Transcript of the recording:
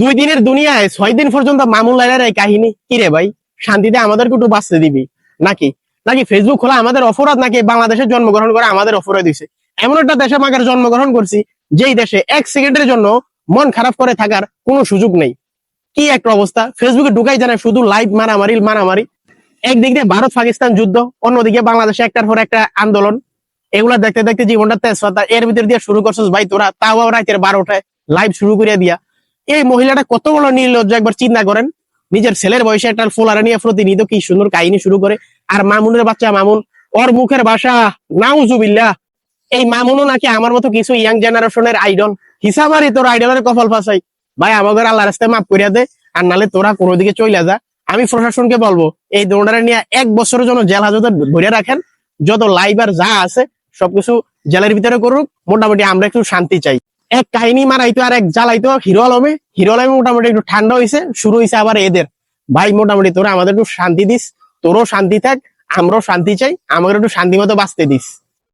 দুই দিনের দুনিয়ায় ছয় দিন পর্যন্ত মামুন লাইলার এই কাহিনী। কি রে ভাই? শান্তিতে আমাদেরকে একটু বাঁচতে দিবি? নাকি? নাকি ফেসবুক খোলা আমাদের অপরাধ নাকি বাংলাদেশে জন্মগ্রহণ করা আমাদের অপরাধ দিছে এমন একটা দেশে মাগার জন্মগ্রহণ করছি, যেই দেশে এক সেকেন্ডের জন্য মন খারাপ করে থাকার কোনো সুযোগ নেই। কি একটা অবস্থা? ফেসবুকে ঢুকাই জানে শুধু লাইভ মারামারি মারামারি। একদিক দিয়ে ভারত পাকিস্তান যুদ্ধ, অন্যদিকে বাংলাদেশে একটার পর একটা আন্দোলন। এগুলা দেখতে দেখতে জীবনটা তেজপাতা। এর ভিতর দিয়ে শুরু করছিস ভাই তোরা, তাও রাতের বারোটায় লাইভ শুরু করিয়া দিয়া। এই মহিলাটা কত বড় নির্লজ্জ, একবার চিন্তা করেন। নিজের ছেলের বয়সে একটা ফোলারা নিয়ে প্রতিনিধিত কি সুন্দর কাহিনী শুরু করে। আর মামুনের বাচ্চা মামুন, ওর মুখের ভাষা, নাউজুবিল্লাহ। এই মামুনও নাকি আমার মতো কিছু ইয়াং জেনারেশনের আইডল হিসাবারই তোর আইডলের কপাল ফাঁসাই। ভাই, আমাদের আল্লাহ রাস্তায় মাফ করিয়া দে, আর নালে তোরা কোনো দিকে চলে যা। আমি প্রশাসনকে বলব, এই দোনারে নিয়ে এক বছরের জন্য জেল হাজতে ধরে রাখেন। যত লাইভ যা আছে, সবকিছু জেলের ভিতরে করুক। মোটামুটি আমরা একটু শান্তি চাই। এক কাহিনী মারাইতো আর এক জ্বালাইতো। হিরো আলমে হিরো আলমে মোটামুটি একটু ঠান্ডা হয়েছে শুরু হয়েছে আবার এদের। ভাই, মোটামুটি তোরা আমাদের একটু শান্তি দিস, তোরও শান্তি থাক, আমরাও শান্তি চাই, আমাদের একটু শান্তি মতো বাঁচতে দিস।